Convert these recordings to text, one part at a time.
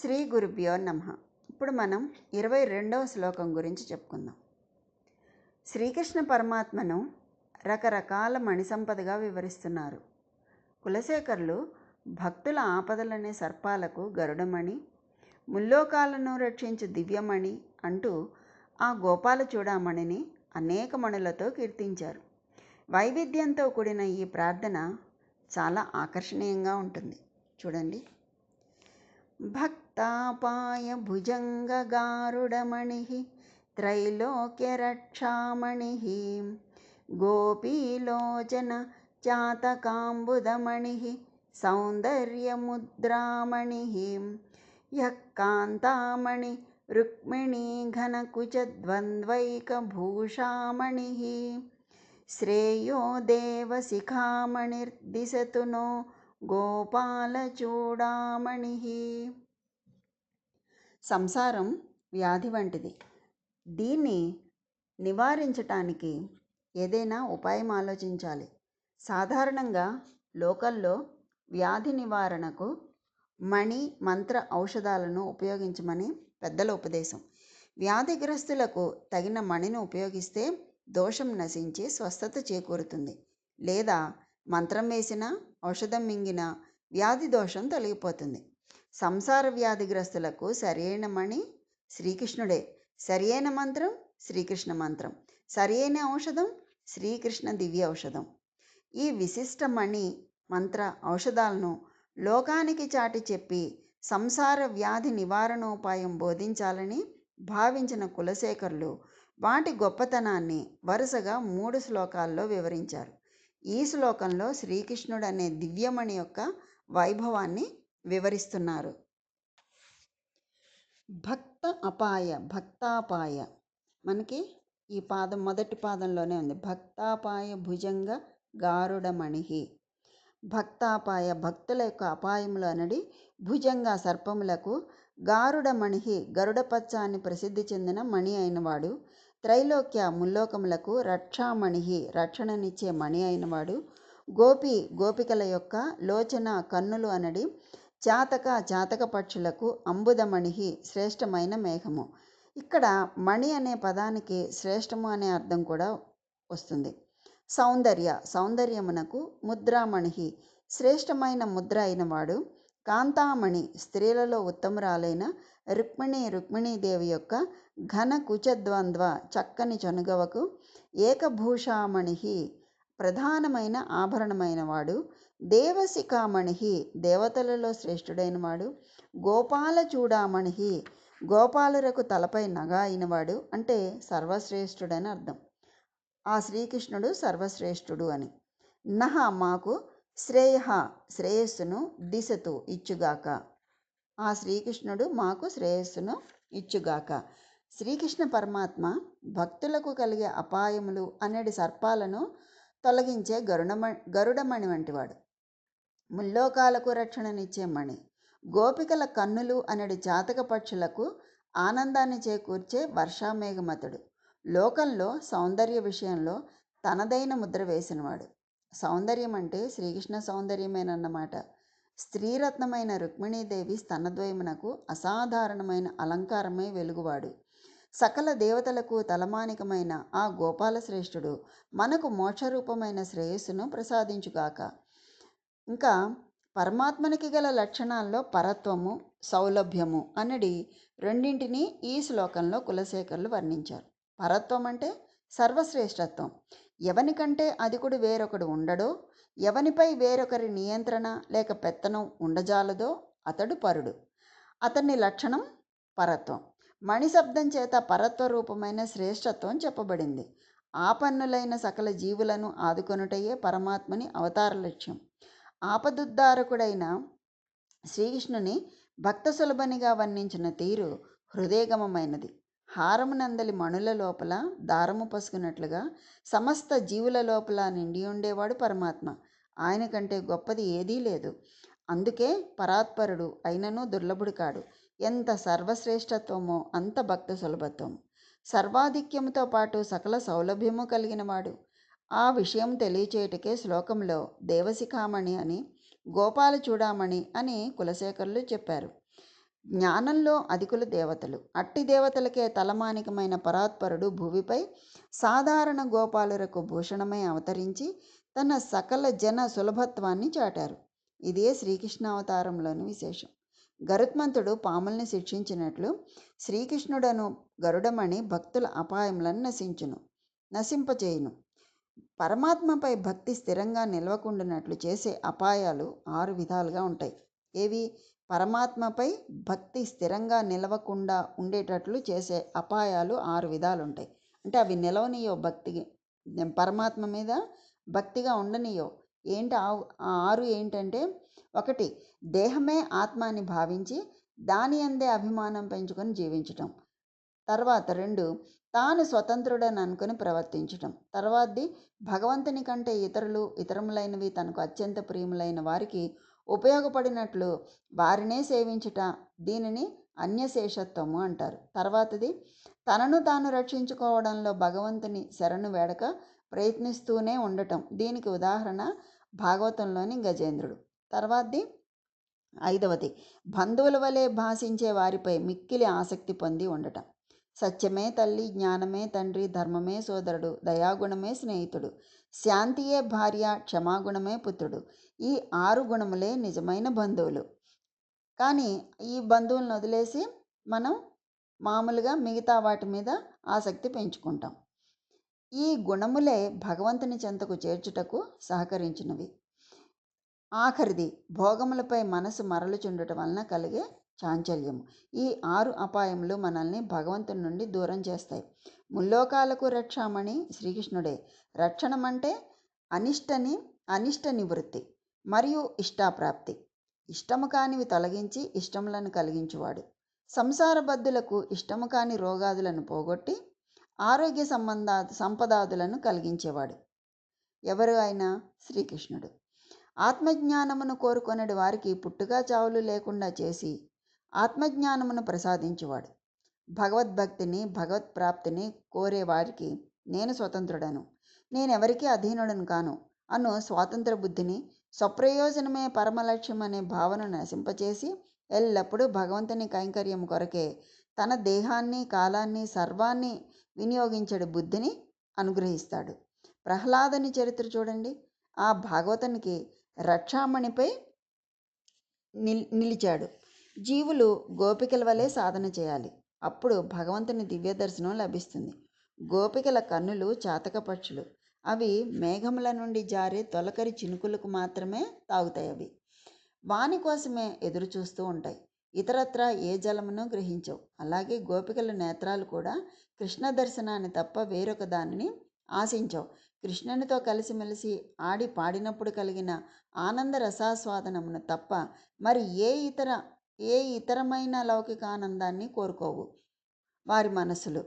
శ్రీ గురుభ్యో నమ. ఇప్పుడు మనం ఇరవై రెండవ శ్లోకం గురించి చెప్పుకుందాం. శ్రీకృష్ణ పరమాత్మను రకరకాల మణిసంపదగా వివరిస్తున్నారు. కులశేఖరులు భక్తుల ఆపదలనే సర్పాలకు గరుడమణి ముల్లోకాలను రక్షించు దివ్యమణి అంటూ ఆ గోపాల చూడామణిని అనేక మణులతో కీర్తించారు. వైవిధ్యంతో కూడిన ఈ ప్రార్థన చాలా ఆకర్షణీయంగా ఉంటుంది. చూడండి. భక్తి पाय भुजङ्गगारुडमणिः त्रैलोक्यरक्षामणिः गोपीलोचन चातकाम्बुदमणिः सौन्दर्यमुद्रामणिः यः कान्तामणि रुक्मिणीघनकुचद्वन्द्वैकभूषामणिः श्रेयो देवशिखामणिर्दिशतु नो गोपालचूडामणिः। సంసారం వ్యాధి వంటిది. దీన్ని నివారించటానికి ఏదైనా ఉపాయం ఆలోచించాలి. సాధారణంగా లోకల్లో వ్యాధి నివారణకు మణి మంత్ర ఔషధాలను ఉపయోగించమని పెద్దల ఉపదేశం. వ్యాధిగ్రస్తులకు తగిన మణిని ఉపయోగిస్తే దోషం నశించి స్వస్థత చేకూరుతుంది. లేదా మంత్రం వేసిన ఔషధం మింగిన వ్యాధి దోషం తొలగిపోతుంది. సంసార వ్యాధిగ్రస్తులకు సరైన మణి శ్రీకృష్ణుడే. సరియైన మంత్రం శ్రీకృష్ణ మంత్రం. సరియైన ఔషధం శ్రీకృష్ణ దివ్య ఔషధం. ఈ విశిష్ట మణి మంత్ర ఔషధాలను లోకానికి చాటి చెప్పి సంసార వ్యాధి నివారణోపాయం బోధించాలని భావించిన కులశేఖరులు వాటి గొప్పతనాన్ని వరుసగా మూడు శ్లోకాల్లో వివరించారు. ఈ శ్లోకంలో శ్రీకృష్ణుడు అనే దివ్యమణి యొక్క వైభవాన్ని వివరిస్తున్నారు. భక్త అపాయ భక్తాపాయ. మనకి ఈ పాదం మొదటి పాదంలోనే ఉంది. భక్తాపాయ భుజంగ గారుడమణి భక్తాపాయ భక్తుల యొక్క అపాయములు అనడి భుజంగా సర్పములకు గారుడమణి గరుడపచ్చ అని ప్రసిద్ధి చెందిన మణి అయినవాడు. త్రైలోక్య ముల్లోకములకు రక్షామణి రక్షణనిచ్చే మణి అయినవాడు. గోపి గోపికల యొక్క లోచన కన్నులు అనడి జాతక జాతక పక్షులకు అంబుదమణి శ్రేష్టమైన మేఘము. ఇక్కడ మణి అనే పదానికి శ్రేష్టము అనే అర్థం కూడా వస్తుంది. సౌందర్య సౌందర్యమునకు ముద్రామణి శ్రేష్టమైన ముద్ర అయినవాడు కాంతామణి స్త్రీలలో ఉత్తమురాలైన రుక్మిణి రుక్మిణీదేవి యొక్క ఘన కుచద్వంద్వ చక్కని చనుగవకు ఏకభూషామణి ప్రధానమైన ఆభరణమైన వాడు దేవశిఖామణి దేవతలలో శ్రేష్ఠుడైన వాడు గోపాల చూడామణి గోపాలురకు తలపై నగ అయినవాడు అంటే సర్వశ్రేష్ఠుడని అర్థం. ఆ శ్రీకృష్ణుడు సర్వశ్రేష్ఠుడు అని. నహ మాకు శ్రేయ శ్రేయస్సును దిశతు ఇచ్చుగాక. ఆ శ్రీకృష్ణుడు మాకు శ్రేయస్సును ఇచ్చుగాక. శ్రీకృష్ణ పరమాత్మ భక్తులకు కలిగే అపాయములు అనేటి సర్పాలను తొలగించే గరుడమణి గరుడమణి వంటివాడు. ముల్లోకాలకు రక్షణనిచ్చే మణి గోపికల కన్నులు అనడి జాతక పక్షులకు ఆనందాన్ని చేకూర్చే వర్షామేఘమతుడు. లోకంలో సౌందర్య విషయంలో తనదైన ముద్ర వేసినవాడు. సౌందర్యం అంటే శ్రీకృష్ణ సౌందర్యమేనన్నమాట. స్త్రీరత్నమైన రుక్మిణీదేవి స్తనద్వయమునకు అసాధారణమైన అలంకారమే వెలుగువాడు. సకల దేవతలకు తలమానికమైన ఆ గోపాలశ్రేష్ఠుడు మనకు మోక్షరూపమైన శ్రేయస్సును ప్రసాదించుగాక. ఇంకా పరమాత్మనికి గల లక్షణాల్లో పరత్వము సౌలభ్యము అన్నది రెండింటినీ ఈ శ్లోకంలో కులశేఖరులు వర్ణించారు. పరత్వం అంటే సర్వశ్రేష్ఠత్వం. ఎవనికంటే అధికుడు వేరొకడు ఉండడో ఎవనిపై వేరొకరి నియంత్రణ లేక పెత్తనం ఉండజాలదో అతడు పరుడు. అతని లక్షణం పరత్వం. మణిశబ్దం చేత పరత్వ రూపమైన శ్రేష్టత్వం చెప్పబడింది. ఆపన్నులైన సకల జీవులను ఆదుకొనుటయే పరమాత్మని అవతార లక్ష్యం. ఆపదుద్ధారకుడైన శ్రీకృష్ణుని భక్త సులభనిగా వర్ణించిన తీరు హృదయగమమైనది. హారమునందలి మణుల లోపల దారము పసుకున్నట్లుగా సమస్త జీవుల లోపల నిండి ఉండేవాడు పరమాత్మ. ఆయన కంటే గొప్పది ఏదీ లేదు. అందుకే పరాత్పరుడు అయినను దుర్లభుడు కాడు. ఎంత సర్వశ్రేష్టత్వమో అంత భక్త సులభత్వం. సర్వాధిక్యముతో పాటు సకల సౌలభ్యము కలిగినవాడు. ఆ విషయం తెలియచేయటకే శ్లోకంలో దేవశిఖామణి అని గోపాల చూడామణి అని కులశేఖరులు చెప్పారు. జ్ఞానంలో అధికులు దేవతలు. అట్టి దేవతలకే తలమానికమైన పరాత్పరుడు భూమిపై సాధారణ గోపాలులకు భూషణమై అవతరించి తన సకల జన సులభత్వాన్ని చాటారు. ఇదే శ్రీకృష్ణ అవతారంలోని విశేషం. గరుత్మంతుడు పాముల్ని శిక్షించినట్లు శ్రీకృష్ణుడను గరుడమణి భక్తుల అపాయములను నశించును నశింపచేయును. పరమాత్మపై భక్తి స్థిరంగా నిలవకుండానట్లు చేసే అపాయాలు ఆరు విధాలుగా ఉంటాయి. ఏవి? పరమాత్మపై భక్తి స్థిరంగా నిలవకుండా ఉండేటట్లు చేసే అపాయాలు ఆరు విధాలు ఉంటాయి అంటే అవి నిలవనియో భక్తి పరమాత్మ మీద భక్తిగా ఉండనియో ఏంటి? ఆ ఆ ఆరు ఏంటంటే ఒకటి దేహమే ఆత్మ అని భావించి దాని అందే అభిమానం పెంచుకొని జీవించటం. తర్వాత రెండు తాను స్వతంత్రుడని అనుకుని ప్రవర్తించటం. తర్వాతది భగవంతుని కంటే ఇతరులు ఇతరములైనవి తనకు అత్యంత ప్రియములైన వారికి ఉపయోగపడినట్లు వారినే సేవించుట దీనిని అన్యశేషత్వము అంటారు. తర్వాతది తనను తాను రక్షించుకోవడంలో భగవంతుని శరణు వేడక ప్రయత్నిస్తూనే ఉండటం. దీనికి ఉదాహరణ భాగవతంలోని గజేంద్రుడు. తర్వాతది ఐదవది బంధువుల వలె భాషించే వారిపై మిక్కిలి ఆసక్తి పొంది ఉండటం. సత్యమే తల్లి జ్ఞానమే తండ్రి ధర్మమే సోదరుడు దయాగుణమే స్నేహితుడు శాంతియే భార్య క్షమాగుణమే పుత్రుడు. ఈ ఆరు గుణములే నిజమైన బంధువులు. కానీ ఈ బంధువులను వదిలేసి మనం మామూలుగా మిగతా వాటి మీద ఆసక్తి పెంచుకుంటాం. ఈ గుణములే భగవంతుని చెంతకు చేర్చుటకు సహకరించినవి. ఆఖరిది భోగములపై మనసు మరలుచుండటం వలన కలిగే చాంచల్యము. ఈ ఆరు అపాయములు మనల్ని భగవంతుని నుండి దూరం చేస్తాయి. ముల్లోకాలకు రక్షామణి శ్రీకృష్ణుడే. రక్షణమంటే అనిష్టని అనిష్ట నివృత్తి మరియు ఇష్టాప్రాప్తి. ఇష్టము కానివి తొలగించి ఇష్టములను కలిగించువాడు. సంసారబద్ధులకు ఇష్టము కాని రోగాదులను పోగొట్టి ఆరోగ్య సంబంధా సంపదాదులను కలిగించేవాడు. ఎవరు అయినా శ్రీకృష్ణుడు. ఆత్మజ్ఞానమును కోరుకొనడి వారికి పుట్టుగా చావులు లేకుండా చేసి ఆత్మజ్ఞానమును ప్రసాదించువాడు. భగవద్భక్తిని భగవత్ప్రాప్తిని కోరే వారికి నేను స్వతంత్రుడను. నేనెవరికీ అధీనుడను కాను. అను స్వాతంత్ర బుద్ధిని స్వప్రయోజనమే పరమలక్ష్యం అనే భావనను నశింపచేసి ఎల్లప్పుడూ భగవంతుని కైంకర్యం కొరకే తన దేహాన్ని కాలాన్ని సర్వాన్ని వినియోగించడు బుద్ధిని అనుగ్రహిస్తాడు. ప్రహ్లాదని చరిత్ర చూడండి. ఆ భాగవతనికి రక్షామణిపై నిల్ నిలిచాడు. జీవులు గోపికల వలె సాధన చేయాలి. అప్పుడు భగవంతుని దివ్య దర్శనం లభిస్తుంది. గోపికల కన్నులు చాతక పక్షులు. అవి మేఘముల నుండి జారే తొలకరి చినుకులకు మాత్రమే తాగుతాయి అవి. వాని కోసమే ఎదురు చూస్తూ ఉంటాయి. ఇతరత్ర ఏ జలమును గ్రహించవు. అలాగే గోపికల నేత్రాలు కూడా కృష్ణ దర్శనాన్ని తప్ప వేరొక దానిని ఆశించవు. కృష్ణునితో కలిసిమెలిసి ఆడి పాడినప్పుడు కలిగిన ఆనంద రసాస్వాదనమును తప్ప మరి ఏ ఇతర ఏ ఇతరమైన లౌకిక ఆనందాన్ని కోరుకోవు. వారి మనసులు.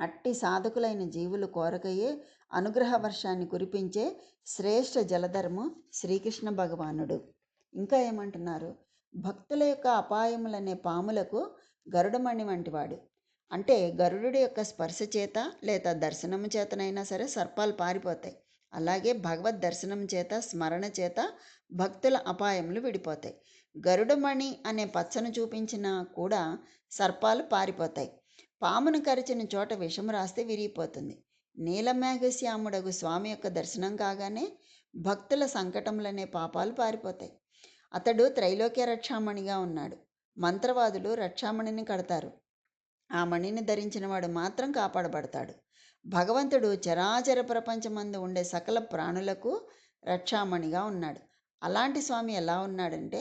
అట్టి సాధకులైన జీవులు కోరకయే అనుగ్రహ వర్షాన్ని కురిపించే శ్రేష్ఠ జలధర్ము శ్రీకృష్ణ భగవానుడు. ఇంకా ఏమంటున్నారు? భక్తుల యొక్క అపాయములనే పాములకు గరుడమణి వంటివాడు అంటే గరుడు యొక్క స్పర్శ చేత లేదా దర్శనము చేతనైనా సరే సర్పాలు పారిపోతాయి. అలాగే భగవద్ దర్శనం చేత స్మరణ చేత భక్తుల అపాయములు విడిపోతాయి. గరుడమణి అనే పచ్చను చూపించినా కూడా సర్పాలు పారిపోతాయి. పామును కరిచిన చోట విషము రాస్తే విరిగిపోతుంది. నీలమేఘశ్యాముడగు స్వామి యొక్క దర్శనం కాగానే భక్తుల సంకటములనే పాపాలు పారిపోతాయి. అతడు త్రైలోక్య రక్షామణిగా ఉన్నాడు. మంత్రవాదులు రక్షామణిని కడతారు. ఆ మణిని ధరించినవాడు మాత్రం కాపాడబడతాడు. భగవంతుడు చరాచర ప్రపంచమందు ఉండే సకల ప్రాణులకు రక్షామణిగా ఉన్నాడు. అలాంటి స్వామి ఎలా ఉన్నాడంటే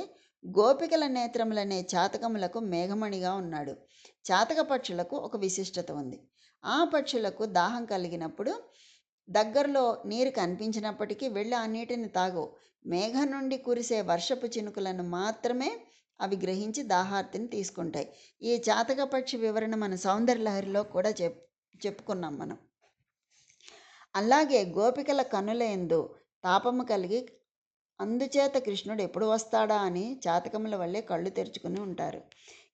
గోపికల నేత్రములనే చాతకములకు మేఘమణిగా ఉన్నాడు. చాతక పక్షులకు ఒక విశిష్టత ఉంది. ఆ పక్షులకు దాహం కలిగినప్పుడు దగ్గరలో నీరు కనిపించినప్పటికీ వెళ్ళి ఆ నీటిని తాగవు మేఘం నుండి కురిసే వర్షపు చినుకులను మాత్రమే అవి గ్రహించి దాహార్తిని తీసుకుంటాయి. ఈ చాతక పక్షి వివరణ మన సౌందర్యలహరిలో కూడా చెప్ చెప్పుకున్నాం మనం. అలాగే గోపికల కన్నుల తాపము కలిగి అందుచేత కృష్ణుడు ఎప్పుడు వస్తాడా అని చాతకముల వల్లే కళ్ళు తెరుచుకుని ఉంటారు.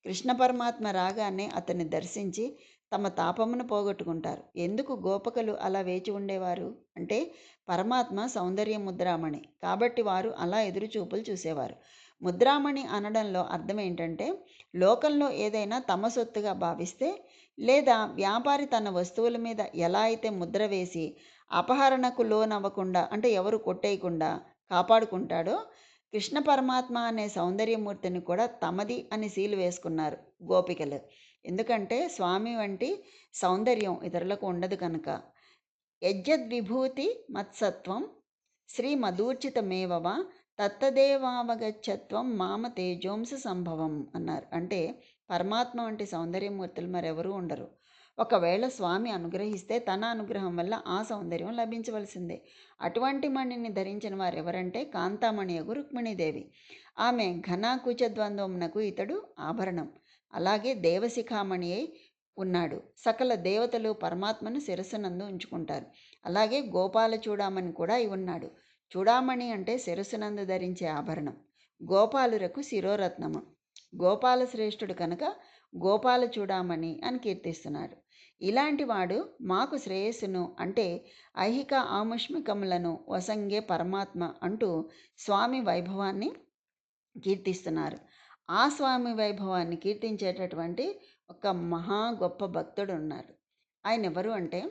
కృష్ణ పరమాత్మ రాగానే అతన్ని దర్శించి తమ తాపమును పోగొట్టుకుంటారు. ఎందుకు గోపకలు అలా వేచి ఉండేవారు? అంటే పరమాత్మ సౌందర్య ముద్రామణి. కాబట్టి వారు అలా ఎదురు చూపులు చూసేవారు. ముద్రామణి అనడంలో అర్థం ఏంటంటే లోకంలో ఏదైనా తమ సొత్తుగా భావిస్తే లేదా వ్యాపారి తన వస్తువుల మీద ఎలా అయితే ముద్ర వేసి అపహరణకు లోనవ్వకుండా అంటే ఎవరు కొట్టేయకుండా కాపాడుకుంటాడో కృష్ణ పరమాత్మ అనే సౌందర్యమూర్తిని కూడా తమది అని సీలు వేసుకున్నారు గోపికలు. ఎందుకంటే స్వామి వంటి సౌందర్యం ఇతరులకు ఉండదు కనుక. యజ్జద్విభూతి మత్సత్వం శ్రీ మధూర్చితమేవవ తత్తదేవావగచ్చత్వం మామ తేజోంస సంభవం అన్నారు. అంటే పరమాత్మ వంటి సౌందర్యమూర్తులు మరెవరూ ఉండరు. ఒకవేళ స్వామి అనుగ్రహిస్తే తన అనుగ్రహం వల్ల ఆ సౌందర్యం లభించవలసిందే. అటువంటి మణిని ధరించిన వారెవరంటే కాంతామణియగు రుక్మిణీదేవి. ఆమె ఘనాకుచ ఇతడు ఆభరణం. అలాగే దేవశిఖామణి అయి ఉన్నాడు. సకల దేవతలు పరమాత్మను శిరస్సునందు ఉంచుకుంటారు. అలాగే గోపాల చూడామణి కూడా అయి ఉన్నాడు. చూడామణి అంటే శిరసునందు ధరించే ఆభరణం. గోపాలురకు శిరోరత్నము. గోపాల శ్రేష్ఠుడు కనుక గోపాల చూడామణి అని కీర్తిస్తున్నాడు. ఇలాంటి వాడు మాకు శ్రేయస్సును అంటే ఐహిక ఆముష్మికములను వసంగే పరమాత్మ అంటూ స్వామి వైభవాన్ని కీర్తిస్తున్నారు. ఆ స్వామి వైభవాన్ని కీర్తించేటటువంటి ఒక మహా గొప్ప భక్తుడు ఉన్నారు ఆయన ఎవరు అంటే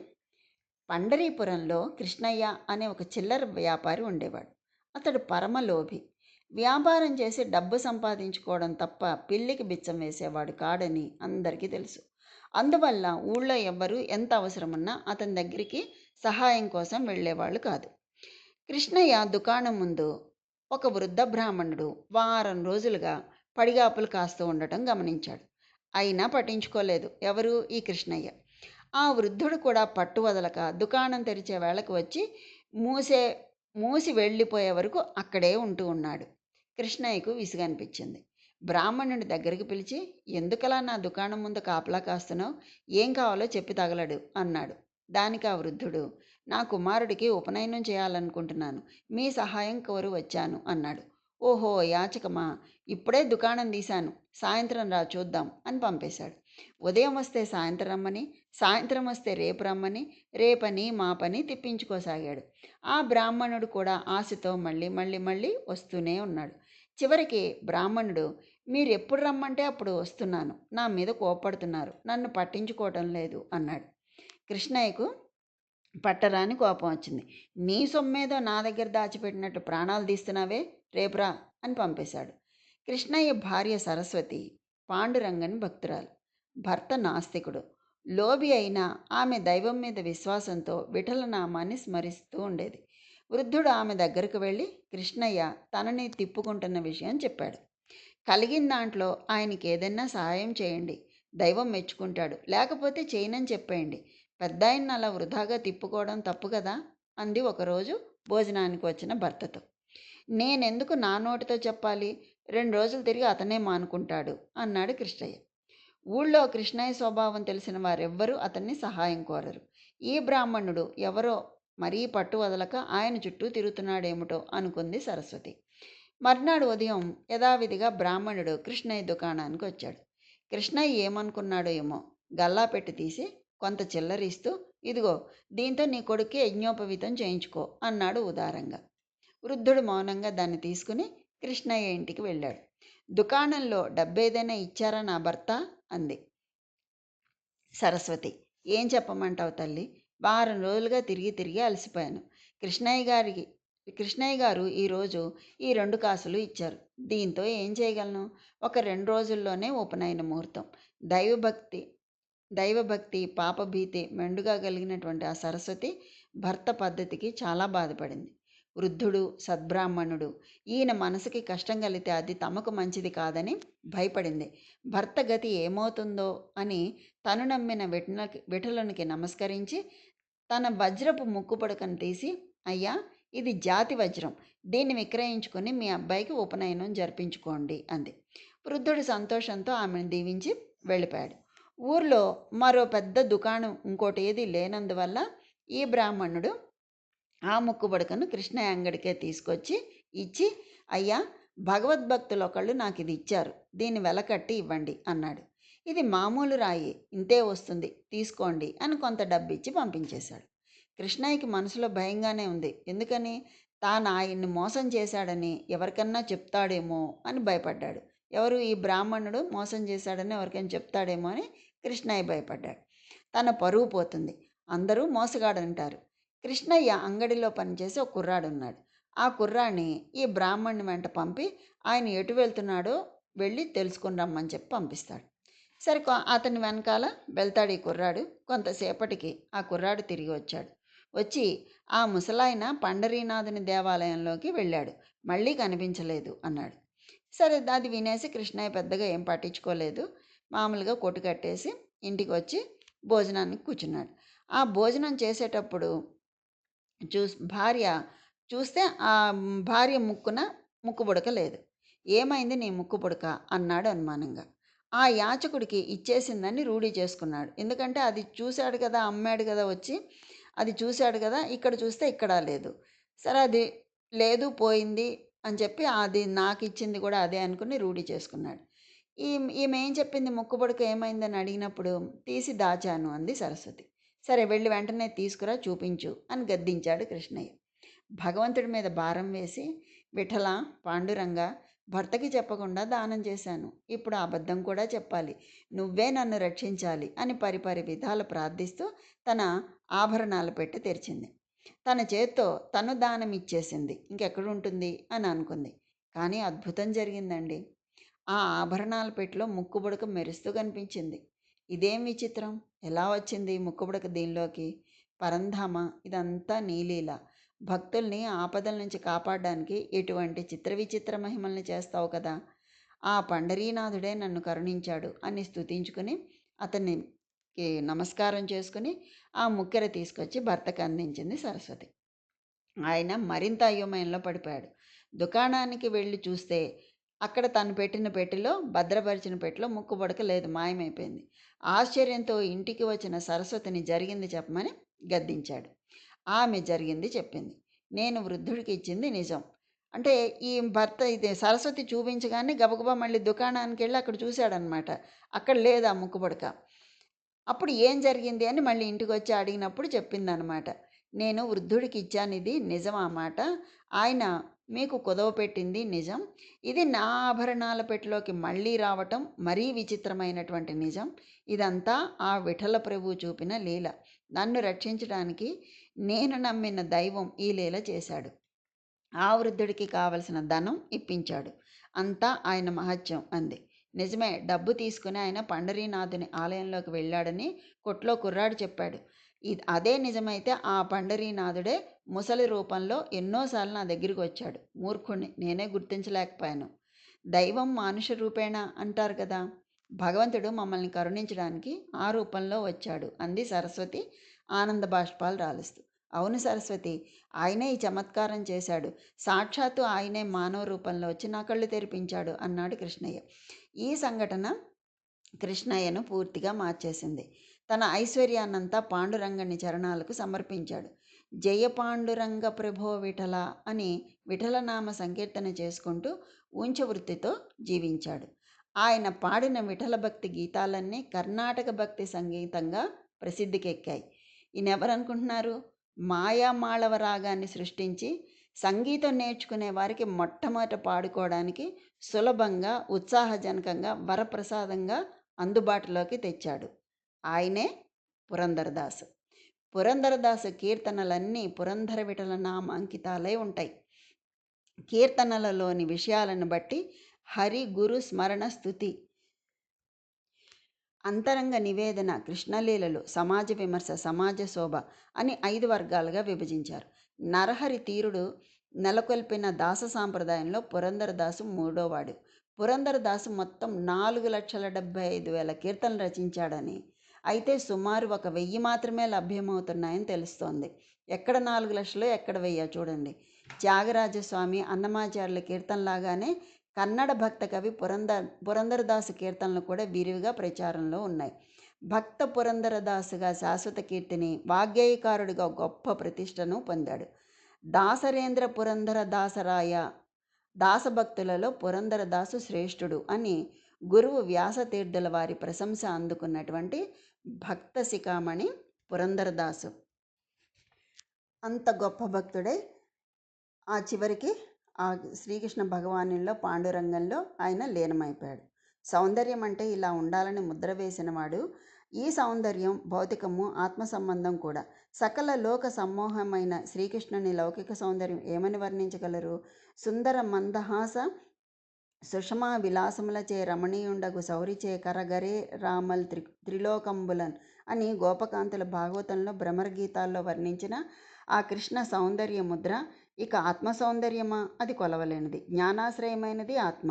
పండరీపురంలో కృష్ణయ్య అనే ఒక చిల్లర వ్యాపారి ఉండేవాడు. అతడు పరమలోభి. వ్యాపారం చేసి డబ్బు సంపాదించుకోవడం తప్ప పిల్లికి బిచ్చం వేసేవాడు కాడని అందరికీ తెలుసు. అందువల్ల ఊళ్ళో ఎవ్వరూ ఎంత అవసరమున్నా అతని దగ్గరికి సహాయం కోసం వెళ్ళేవాళ్ళు కాదు. కృష్ణయ్య దుకాణం ముందు ఒక వృద్ధ బ్రాహ్మణుడు వారం రోజులుగా పడిగాపులు కాస్తూ ఉండటం గమనించాడు. అయినా పట్టించుకోలేదు. ఎవరు? ఈ కృష్ణయ్య. ఆ వృద్ధుడు కూడా పట్టు వదలక దుకాణం తెరిచే వేళకు వచ్చి మూసే మూసి వెళ్ళిపోయే వరకు అక్కడే ఉంటూ ఉన్నాడు. కృష్ణయ్యకు విసుగనిపించింది బ్రాహ్మణుడి దగ్గరికి పిలిచి ఎందుకలా నా దుకాణం ముందు కాపలా కాస్తున్నావు? ఏం కావాలో చెప్పి తగలడు అన్నాడు. దానికి ఆ వృద్ధుడు నా కుమారుడికి ఉపనయనం చేయాలనుకుంటున్నాను. మీ సహాయం కోరు వచ్చాను అన్నాడు. ఓహో యాచకమా? ఇప్పుడే దుకాణం తీశాను. సాయంత్రం రా చూద్దాం అని పంపేశాడు. ఉదయం వస్తే సాయంత్రం రమ్మని సాయంత్రం వస్తే రేపు రమ్మని రేపని మాపని తిప్పించుకోసాగాడు. ఆ బ్రాహ్మణుడు కూడా ఆశతో మళ్ళీ మళ్ళీ మళ్ళీ వస్తూనే ఉన్నాడు. చివరికి బ్రాహ్మణుడు మీరు ఎప్పుడు రమ్మంటే అప్పుడు వస్తున్నాను. నా మీద కోపడుతున్నారు నన్ను పట్టించుకోవటం లేదు అన్నాడు. కృష్ణయ్యకు పట్టరాని కోపం వచ్చింది. నీ సొమ్మేదో నా దగ్గర దాచిపెట్టినట్టు ప్రాణాలు తీస్తున్నావే? రేపురా అని పంపేశాడు. కృష్ణయ్య భార్య సరస్వతి పాండురంగని భక్తురాలు. భర్త నాస్తికుడు. లోబి అయినా ఆమె దైవం మీద విశ్వాసంతో విఠలనామాన్ని స్మరిస్తూ ఉండేది. వృద్ధుడు ఆమె దగ్గరకు వెళ్ళి కృష్ణయ్య తనని తిప్పుకుంటున్న విషయం చెప్పాడు. కలిగిన దాంట్లో ఆయనకి ఏదైనా సహాయం చేయండి. దైవం మెచ్చుకుంటాడు. లేకపోతే చేయనని చెప్పేయండి. పెద్ద ఆయన అలా వృధాగా తిప్పుకోవడం తప్పు కదా? అంది ఒకరోజు భోజనానికి వచ్చిన భర్తతో. నేనెందుకు నా నోటితో చెప్పాలి? రెండు రోజులు తిరిగి అతనే మానుకుంటాడు అన్నాడు కృష్ణయ్య. ఊళ్ళో కృష్ణయ్య స్వభావం తెలిసిన వారెవ్వరూ అతన్ని సహాయం కోరరు. ఈ బ్రాహ్మణుడు ఎవరో మరీ పట్టు వదలక ఆయన చుట్టూ తిరుగుతున్నాడేమిటో అనుకుంది సరస్వతి. మర్నాడు ఉదయం యథావిధిగా బ్రాహ్మణుడు కృష్ణయ్య దుకాణానికి వచ్చాడు. కృష్ణయ్య ఏమనుకున్నాడో ఏమో గల్లా పెట్టి తీసి కొంత చిల్లరిస్తూ ఇదిగో దీంతో నీ కొడుక్కి యజ్ఞోపవీతం చేయించుకో అన్నాడు ఉదారంగా. వృద్ధుడు మౌనంగా దాన్ని తీసుకుని కృష్ణయ్య ఇంటికి వెళ్ళాడు. దుకాణంలో డబ్బేదైనా ఇచ్చారా నా భర్త? అంది. సరస్వతి ఏం చెప్పమంటావు తల్లి? వారం రోజులుగా తిరిగి తిరిగి అలసిపోయాను. కృష్ణయ్య గారికి కృష్ణయ్య గారు ఈరోజు ఈ రెండు కాసులు ఇచ్చారు. దీంతో ఏం చేయగలను? ఒక రెండు రోజుల్లోనే ఉపనయన ముహూర్తం. దైవభక్తి దైవభక్తి పాపభీతి మెండుగా కలిగినటువంటి ఆ సరస్వతి భర్త పద్ధతికి చాలా బాధపడింది. వృద్ధుడు సద్బ్రాహ్మణుడు. ఈయన మనసుకి కష్టం కలిగితే అది తమకు మంచిది కాదని భయపడింది. భర్త గతి ఏమవుతుందో అని తను నమ్మిన విఠల విఠలునికి నమస్కరించి తన వజ్రపు ముక్కు పడకను తీసి అయ్యా ఇది జాతి వజ్రం. దీన్ని విక్రయించుకొని మీ అబ్బాయికి ఉపనయనం జరిపించుకోండి అంది. వృద్ధుడు సంతోషంతో ఆమెను దీవించి వెళ్ళిపోయాడు. ఊర్లో మరో పెద్ద దుకాణం ఇంకోటి ఏది లేనందువల్ల ఈ బ్రాహ్మణుడు ఆ ముక్కుబడకను కృష్ణయ్య అంగడికే తీసుకొచ్చి ఇచ్చి అయ్యా భగవద్భక్తులు ఒకళ్ళు నాకు ఇది ఇచ్చారు దీన్ని వెలకట్టి ఇవ్వండి అన్నాడు. ఇది మామూలు రాయి ఇంతే వస్తుంది తీసుకోండి అని కొంత డబ్బు ఇచ్చి పంపించేశాడు. కృష్ణయ్యకి మనసులో భయంగానే ఉంది. ఎందుకని? తాను ఆయన్ని మోసం చేశాడని ఎవరికన్నా చెప్తాడేమో అని భయపడ్డాడు. ఎవరు ఈ బ్రాహ్మణుడు మోసం చేశాడని ఎవరికైనా చెప్తాడేమో అని కృష్ణయ్య భయపడ్డాడు. తన పరువు పోతుంది. అందరూ మోసగాడంటారు. కృష్ణయ్య అంగడిలో పనిచేసే ఒక కుర్రాడు ఉన్నాడు ఆ కుర్రాడిని ఈ బ్రాహ్మణ్ణి వెంట పంపి ఆయన ఎటు వెళ్తున్నాడో వెళ్ళి తెలుసుకుని రమ్మని చెప్పి పంపిస్తాడు. సరే అతని వెనకాల వెళ్తాడు ఈ కుర్రాడు. కొంతసేపటికి ఆ కుర్రాడు తిరిగి వచ్చాడు. వచ్చి ఆ ముసలాయన పండరీనాథుని దేవాలయంలోకి వెళ్ళాడు. మళ్ళీ కనిపించలేదు అన్నాడు. సరే అది వినేసి కృష్ణయ్య పెద్దగా ఏం పట్టించుకోలేదు. మామూలుగా కొట్టు కట్టేసి ఇంటికి వచ్చి భోజనానికి కూర్చున్నాడు. ఆ భోజనం చేసేటప్పుడు చూస్ భార్య చూస్తే ఆ భార్య ముక్కున ముక్కు లేదు. ఏమైంది నీ ముక్కుపుడక అన్నాడు అనుమానంగా. ఆ యాచకుడికి ఇచ్చేసిందని రూఢి చేసుకున్నాడు. ఎందుకంటే అది చూశాడు కదా అమ్మాడు కదా వచ్చి అది చూశాడు కదా ఇక్కడ చూస్తే ఇక్కడ లేదు. సరే అది లేదు పోయింది అని చెప్పి అది నాకు ఇచ్చింది కూడా అదే అనుకుని రూఢి చేసుకున్నాడు. ఈ ఈమె ఏం చెప్పింది? ముక్కు ఏమైందని అడిగినప్పుడు తీసి దాచాను అంది సరస్వతి. సరే వెళ్ళి వెంటనే తీసుకురా చూపించు అని గద్దించాడు కృష్ణయ్య. భగవంతుడి మీద భారం వేసి విఠల పాండురంగ భర్తకి చెప్పకుండా దానం చేశాను. ఇప్పుడు అబద్ధం కూడా చెప్పాలి. నువ్వే నన్ను రక్షించాలి అని పరిపరి విధాలు ప్రార్థిస్తూ తన ఆభరణాలు పెట్టి తెరిచింది. తన చేత్తో తను దానం ఇచ్చేసింది. ఇంకెక్కడుంటుంది? అని అనుకుంది. కానీ అద్భుతం జరిగిందండి. ఆ ఆభరణాల పెట్టిలో ముక్కుబుడక మెరుస్తూ కనిపించింది. ఇదేం విచిత్రం? ఎలా వచ్చింది ముక్కుబుడక దీనిలోకి? పరంధామ ఇదంతా నీలీల భక్తుల్ని ఆపదల నుంచి కాపాడడానికి ఎటువంటి చిత్ర విచిత్ర మహిమల్ని చేస్తావు కదా? ఆ పండరీనాథుడే నన్ను కరుణించాడు అని స్థుతించుకుని అతనికి నమస్కారం చేసుకుని ఆ ముక్కెర తీసుకొచ్చి భర్తకు అందించింది సరస్వతి. ఆయన మరింత అయోమయంలో పడిపోయాడు. దుకాణానికి వెళ్ళి చూస్తే అక్కడ తను పెట్టిన పెట్టెలో భద్రపరిచిన పెట్టెలో ముక్కు బుడక లేదు మాయమైపోయింది. ఆశ్చర్యంతో ఇంటికి వచ్చిన సరస్వతిని జరిగింది చెప్పమని గద్దించాడు. ఆమె జరిగింది చెప్పింది. నేను వృద్ధుడికి ఇచ్చింది నిజం. అంటే ఈ భర్త ఇది సరస్వతి చూపించగానే గబగబా మళ్ళీ దుకాణానికి వెళ్ళి అక్కడ చూశాడనమాట. అక్కడ లేదు ఆ ముక్కు బుడక. అప్పుడు ఏం జరిగింది అని మళ్ళీ ఇంటికి వచ్చి అడిగినప్పుడు చెప్పిందనమాట. నేను వృద్ధుడికి ఇచ్చానిది నిజం ఆ మాట? ఆయన మీకు కుదవ పెట్టింది నిజం. ఇది నా ఆభరణాల పెట్టెలోకి మళ్ళీ రావటం మరీ విచిత్రమైనటువంటి నిజం. ఇదంతా ఆ విఠల ప్రభు చూపిన లీల. నన్ను రక్షించడానికి నేను నమ్మిన దైవం ఈ లీల చేశాడు. ఆ వృద్ధుడికి కావలసిన ధనం ఇప్పించాడు. అంతా ఆయన మహత్యం అంది. నిజమే డబ్బు తీసుకుని ఆయన పండరీనాథుని ఆలయంలోకి వెళ్ళాడని కొట్లో కుర్రాడు చెప్పాడు. అదే నిజమైతే ఆ పండరీనాథుడే ముసలి రూపంలో ఎన్నోసార్లు నా దగ్గరికి వచ్చాడు మూర్ఖుణ్ణి నేనే గుర్తించలేకపోయాను. దైవం మానుష రూపేణ అంటారు కదా! భగవంతుడు మమ్మల్ని కరుణించడానికి ఆ రూపంలో వచ్చాడు అంది సరస్వతి ఆనంద బాష్పాలు రాలుస్తూ. అవును సరస్వతి ఆయనే ఈ చమత్కారం చేశాడు. సాక్షాత్తు ఆయనే మానవ రూపంలో వచ్చి నా కళ్ళు తెరిపించాడు అన్నాడు కృష్ణయ్య. ఈ సంఘటన కృష్ణయ్యను పూర్తిగా మార్చేసింది. తన ఐశ్వర్యాన్నంతా పాండురంగని చరణాలకు సమర్పించాడు. జయ పాండురంగ ప్రభో విఠల అని విఠలనామ సంకీర్తన చేసుకుంటూ ఉంచవృత్తితో జీవించాడు. ఆయన పాడిన విఠల భక్తి గీతాలన్నీ కర్ణాటక భక్తి సంగీతంగా ప్రసిద్ధికెక్కాయి. ఈయనెవరనుకుంటున్నారు? మాయామాళవ రాగాన్ని సృష్టించి సంగీతం నేర్చుకునే వారికి మొట్టమొదట పాడుకోవడానికి సులభంగా ఉత్సాహజనకంగా వరప్రసాదంగా అందుబాటులోకి తెచ్చాడు. ఆయనే పురంధరదాసు. పురంధరదాసు కీర్తనలన్నీ పురంధర విఠల నామ అంకితాలై ఉంటాయి. కీర్తనలలోని విషయాలను బట్టి హరి గురు స్మరణ స్థుతి. అంతరంగ నివేదన కృష్ణలీలలు సమాజ విమర్శ సమాజ శోభ అని ఐదు వర్గాలుగా విభజించారు. నరహరి తీరుడు నెలకొల్పిన దాస సాంప్రదాయంలో పురంధరదాసు మూడోవాడు. పురంధరదాసు మొత్తం నాలుగు లక్షల డెబ్భై ఐదు వేల కీర్తనలు రచించాడని అయితే సుమారు ఒక వెయ్యి మాత్రమే లభ్యమవుతున్నాయని తెలుస్తోంది. ఎక్కడ నాలుగు లక్షలు ఎక్కడ వెయ్యో చూడండి. త్యాగరాజస్వామి అన్నమాచార్యుల కీర్తనలాగానే కన్నడ భక్త కవి పురందర్ పురందరదాసు కీర్తనలు కూడా విరివిగా ప్రచారంలో ఉన్నాయి. భక్త పురందరదాసుగా శాశ్వత కీర్తిని వాగ్గేయకారుడిగా గొప్ప ప్రతిష్టను పొందాడు. దాసరేంద్ర పురంధరదాసరాయ దాసభక్తులలో పురంధరదాసు శ్రేష్ఠుడు అని గురువు వ్యాసతీర్థుల వారి ప్రశంస అందుకున్నటువంటి భక్త శిఖామణి పురంధరదాసు. అంత గొప్ప భక్తుడే. ఆ చివరికి ఆ శ్రీకృష్ణ భగవానుల్లో పాండురంగంలో ఆయన లీనమైపోయాడు. సౌందర్యం అంటే ఇలా ఉండాలని ముద్ర వేసినవాడు ఈ సౌందర్యం భౌతికము ఆత్మ సంబంధం కూడా. సకల లోక సమ్మోహమైన శ్రీకృష్ణుని లౌకిక సౌందర్యం ఏమని వర్ణించగలరు? సుందర మందహాస సుషమా విలాసములచే రమణీయుండగు సౌరిచే కరగరే రామల్ త్రి త్రిలోకంబులన్ అని గోపకాంతుల భాగవతంలో భ్రమరగీతాల్లో వర్ణించిన ఆ కృష్ణ సౌందర్య ముద్ర ఇక ఆత్మ సౌందర్యమా? అది కొలవలేనిది. జ్ఞానాశ్రయమైనది ఆత్మ.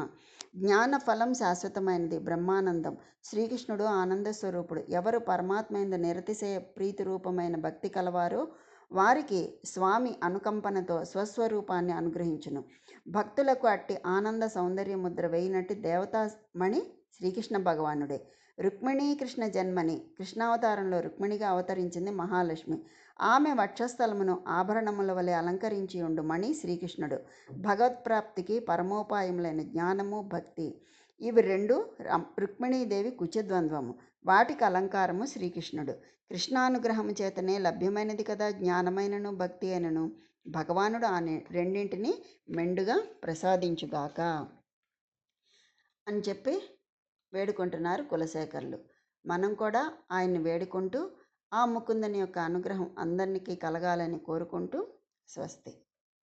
జ్ఞాన ఫలం శాశ్వతమైనది బ్రహ్మానందం. శ్రీకృష్ణుడు ఆనంద స్వరూపుడు. ఎవరు పరమాత్మైన నిరతిశయ ప్రీతి రూపమైన భక్తి కలవారో వారికి స్వామి అనుకంపనతో స్వస్వరూపాన్ని అనుగ్రహించును. భక్తులకు అట్టి ఆనంద సౌందర్య ముద్ర వేయినట్టు దేవతామణి శ్రీకృష్ణ భగవానుడే. రుక్మిణీ కృష్ణ జన్మని కృష్ణావతారంలో రుక్మిణిగా అవతరించింది మహాలక్ష్మి. ఆమె వక్షస్థలమును ఆభరణముల వలె అలంకరించి ఉండు మణి శ్రీకృష్ణుడు. భగవత్ప్రాప్తికి పరమోపాయములైన జ్ఞానము భక్తి ఇవి రెండు రుక్మిణీదేవి కుచద్వంద్వము. వాటికి అలంకారము శ్రీకృష్ణుడు. కృష్ణానుగ్రహము చేతనే లభ్యమైనది కదా జ్ఞానమైనను భక్తి అయినను. భగవానుడు ఆ రెండింటిని మెండుగా ప్రసాదించుగాక అని చెప్పి వేడుకుంటున్నారు కులశేఖరులు. మనం కూడా ఆయన్ని వేడుకుంటూ ఆ ముకుందని యొక్క అనుగ్రహం అందరికీ కలగాలని కోరుకుంటూ స్వస్తి.